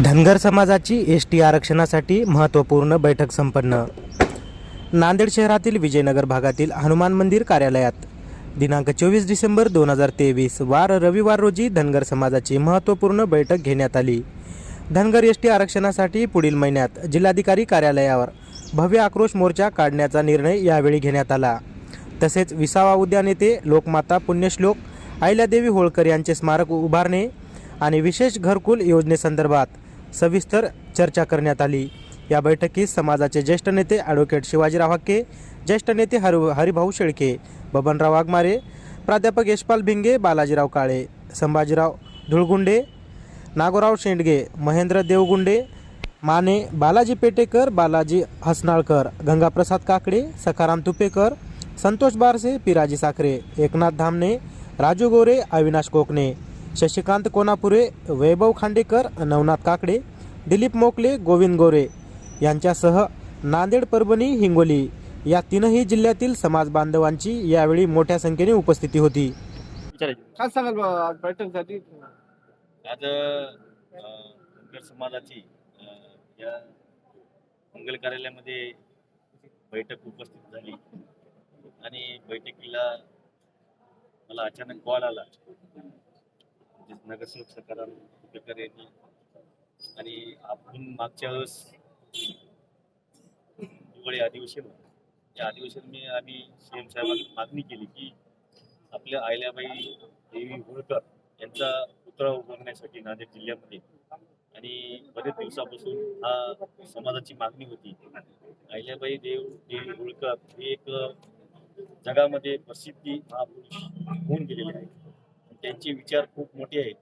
धनगर समाजाची S T आरक्षणासाठी महत्त्वपूर्ण बैठक संपन्न. नांदेड शहरातील विजयनगर भागातील हनुमान मंदिर कार्यालयात दिनांक चोवीस डिसेंबर दोन हजार तेवीस वार रविवार रोजी धनगर समाजाची महत्त्वपूर्ण बैठक घेण्यात आली. धनगर एस टी आरक्षणासाठी पुढील महिन्यात जिल्हाधिकारी कार्यालयावर भव्य आक्रोश मोर्चा काढण्याचा निर्णय यावेळी घेण्यात आला. तसेच विसावा उद्यान येथे लोकमाता पुण्यश्लोक अहिल्यादेवी होळकर यांचे स्मारक उभारणे आणि विशेष घरकुल योजनेसंदर्भात सविस्तर चर्चा करण्यात आली. या बैठकीत समाजाचे ज्येष्ठ नेते ॲडव्होकेट शिवाजीराव हक्के ज्येष्ठ नेते हर हरिभाऊ शेळके बबनराव वाघमारे प्राध्यापक यशपाल भिंगे बालाजीराव काळे संभाजीराव धुळगुंडे नागोराव शेंडगे महेंद्र देवगुंडे माने बालाजी पेटेकर बालाजी हसनाळकर गंगाप्रसाद काकडे सखाराम तुपेकर संतोष बारसे पिराजी साखरे एकनाथ धामणे राजू गोरे अविनाश कोकणे शशिकांत कोनापुरे वैभव खांडेकर नवनाथ काकडे दिलीप मोकले गोविंद गोरे यांच्यासह नांदेड परभणी हिंगोली या तीनही जिल्ह्यातील समाज बांधवांची यावेळी मोठ्या संख्येने उपस्थिती होती. काय सांगाल बा आज बैठकसाठी? आज अ, धनगर समाजाची अ, या मंगल कार्यालयामध्ये बैठक उपस्थित झाली. आणि बैठकीला मला अचानक कॉल आला. म्हणजे नगरसेवक सकाराम कुपेकर यांनी आणि आपण मागच्या वेळेस दिवाळी अधिवेशन या अधिवेशन मी आम्ही सीएम साहेबांना मागणी केली की आपल्या आयल्याबाई देवी होळकर यांचा पुतळा उभारण्यासाठी नांदेड जिल्ह्यामध्ये आणि बरेच दिवसापासून हा समाजाची मागणी होती. अहिल्याबाई देव देवी होळकर हे एक जगामध्ये प्रसिद्धी महापुरुष होऊन गेलेले आहेत. त्यांचे विचार खूप मोठे आहेत.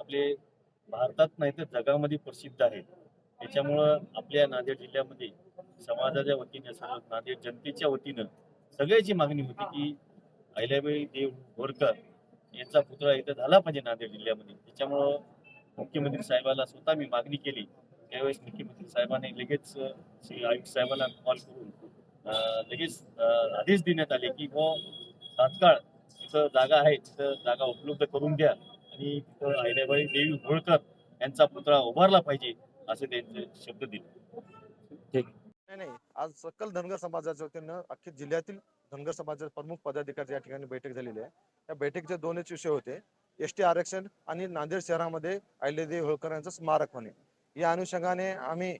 आपले भारतात नाही तर जगामध्ये प्रसिद्ध आहेत. त्याच्यामुळं आपल्या नांदेड जिल्ह्यामध्ये समाजाच्या वतीने सर्व नांदेड जनतेच्या वतीनं सगळ्याची मागणी होती की अहिल्याबाई देव बोरकर यांचा पुतळा इथं झाला पाहिजे नांदेड जिल्ह्यामध्ये. त्याच्यामुळं मुख्यमंत्री साहेबाला स्वतः मी मागणी केली. त्यावेळेस मुख्यमंत्री साहेबांनी लगेच श्री आयुक्त साहेबांना कॉल करून लगेच आदेश देण्यात आले की व तात्काळ इथं जागा आहे तिथं जागा उपलब्ध करून द्या. आणि तिथं अहिल्याबाई देवी होळकर यांचा पुतळा उभारला पाहिजे असे त्यांचे शब्द दिले. नाही नाही. आज सकल धनगर समाजाच्या वतीनं अख्ख्या जिल्ह्यातील धनगर समाजाचे प्रमुख पदाधिकारी या ठिकाणी बैठक झालेली आहे. या बैठकीचे दोनच विषय होते. एस टी आरक्षण आणि नांदेड शहरामध्ये अहिल्यादेवी होळकर यांचं स्मारक होणे या अनुषंगाने आम्ही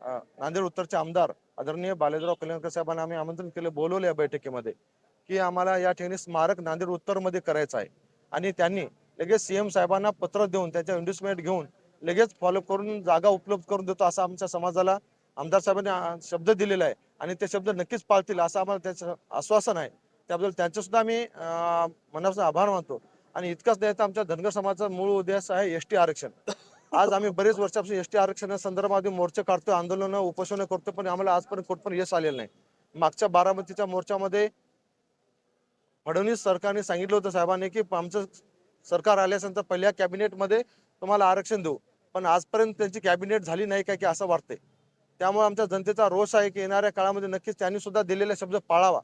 नांदेड उत्तरचे आमदार आदरणीय बालेजराव कल्याणकर साहेबांना आम्ही आमंत्रण केले बोलवले या बैठकीमध्ये. की आम्हाला या ठिकाणी स्मारक नांदेड उत्तरमध्ये करायचं आहे. आणि त्यांनी लगेच सीएम साहेबांना पत्र देऊन त्यांच्या इंडस्ट्रीमेंट घेऊन लगेच फॉलो करून जागा उपलब्ध करून देतो असं आमच्या समाजाला आमदार साहेबांनी शब्द दिलेला आहे. आणि ते शब्द नक्कीच पाळतील असं आम्हाला त्याचं आश्वासन आहे. त्याबद्दल त्यांचे सुद्धा आम्ही मनापासून आभार मानतो. आणि इतकंच नाही तर आमच्या धनगर समाजाचा मूळ उद्देश आहे एस टी आरक्षण. आज आम्ही बरेच वर्षापासून एस टी आरक्षणासंदर्भात मोर्चे काढतो आंदोलनं उपोषणं करतो पण आम्हाला आजपर्यंत कुठपर्यंत यश आलेलं नाही. मागच्या बारामतीच्या मोर्चामध्ये फडणवीस सरकारने सांगितलं होतं साहेबांनी की आमचं सरकार आल्यानंतर पहिल्या कॅबिनेटमध्ये तुम्हाला आरक्षण देऊ. पण आजपर्यंत त्यांची कॅबिनेट झाली नाही काय की असं वाटते त्यामुळे आमच्या जनतेचा रोष आहे की येणाऱ्या काळामध्ये नक्कीच त्यांनी सुद्धा दिलेला शब्द पाळावा.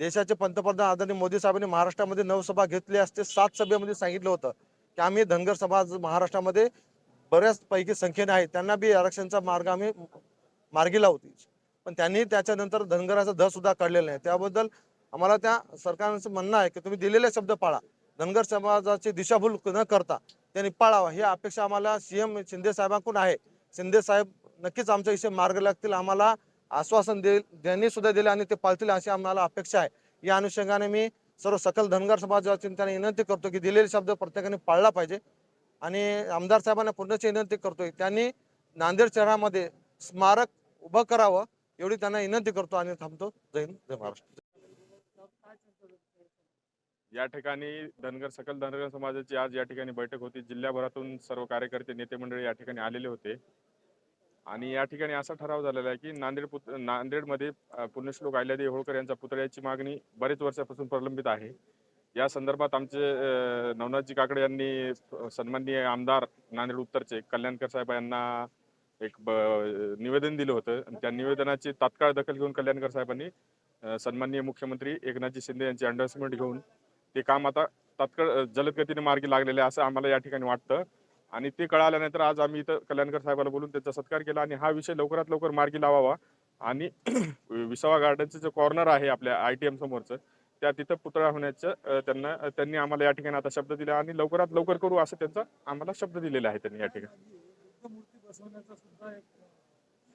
देशाचे पंतप्रधान आदरणीय मोदी साहेबांनी महाराष्ट्रामध्ये नऊ सभा घेतली असते सात सभेमध्ये सांगितलं होतं की आम्ही धनगर समाज महाराष्ट्रामध्ये बऱ्याच पैकी संख्येने आहे. त्यांना बी आरक्षणचा मार्ग आम्ही मार्गी लावतो पण त्यांनी त्याच्यानंतर धनगराचा ध सुद्धा काढलेला नाही. त्याबद्दल आम्हाला त्या सरकारचं म्हणणं आहे की तुम्ही दिलेले शब्द पाळा. धनगर समाजाची दिशाभूल न करता त्यांनी पाळावा. ही अपेक्षा आम्हाला सीएम शिंदे साहेबांकडून आहे. शिंदे साहेब नक्कीच आमच्या इथे मार्ग लागतील आम्हाला आश्वासन देईल त्यांनी सुद्धा दिले आणि ते पाळतील अशी आम्हाला अपेक्षा आहे. या अनुषंगाने मी सर्व सकल धनगर समाजाची त्यांना विनंती करतो की दिलेले शब्द प्रत्येकाने पाळला पाहिजे. आणि आमदार साहेबांना पुन्हाची विनंती करतोय त्यांनी नांदेड शहरामध्ये स्मारक उभं करावं एवढी त्यांना विनंती करतो आणि थांबतो. जय हिंद जय महाराष्ट्र. या ठिकाणी धनगर सकल धनगर समाजाची आज या ठिकाणी बैठक होती. जिल्ह्याभरातून सर्व कार्यकर्ते नेते मंडळी या ठिकाणी आलेले होते. आणि या ठिकाणी असा ठराव झालेला आहे की नांदेड पुत नांदेडमध्ये पुण्यश्लोक अहिल्यादेवी होळकर यांच्या पुतळ्याची मागणी बरेच वर्षापासून प्रलंबित आहे. या संदर्भात आमचे नवनाथजी काकडे यांनी सन्माननीय आमदार नांदेड उत्तरचे कल्याणकर साहेब यांना एक ब- निवेदन दिलं होतं. त्या निवेदनाची तात्काळ दखल घेऊन कल्याणकर साहेबांनी सन्माननीय मुख्यमंत्री एकनाथजी शिंदे यांची अंडरस्टमेंट घेऊन ते काम आता तात्काळ अ, जलद गतीने मार्गी लागलेले असं आम्हाला या ठिकाणी वाटतं. आणि ते कळाल्यानंतर आज आम्ही इथं कल्याणकर साहेबाला बोलून त्यांचा सत्कार केला आणि हा विषय लवकरात लवकर मार्गी लावावा. आणि विसावा गार्डनचं जे कॉर्नर आहे आपल्या आय टी एम समोरचं त्या तिथं पुतळा होण्याचं त्यांना त्यांनी आम्हाला या ठिकाणी आता शब्द दिला आणि लवकरात लवकर करू असं त्यांचा आम्हाला शब्द दिलेला आहे त्यांनी या ठिकाणी.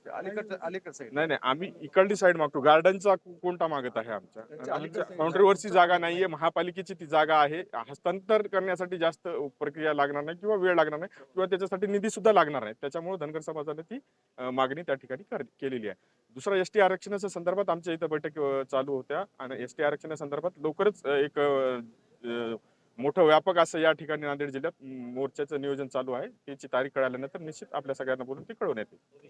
अलीकडचं. नाही नाही. आम्ही इकडली साईड मागतो. गार्डनचा कोणता मागत आहे आमच्या. काउंटरवरची जागा नाहीये. महापालिकेची ती जागा आहे. हस्तांतर करण्यासाठी जास्त प्रक्रिया लागणार नाही किंवा वेळ लागणार नाही किंवा त्याच्यासाठी निधी सुद्धा लागणार नाही. त्याच्यामुळे धनगर समाजाने ती मागणी त्या ठिकाणी केलेली आहे. दुसरा एस टी आरक्षणाच्या संदर्भात आमच्या इथं बैठक चालू होत्या. आणि एस टी आरक्षणासंदर्भात लवकरच एक मोठं व्यापक असं या ठिकाणी नांदेड जिल्ह्यात मोर्चाचं नियोजन चालू आहे. त्याची तारीख कळाल्यानंतर निश्चित आपल्या सगळ्यांना बोलून ती कळवण्यात येईल.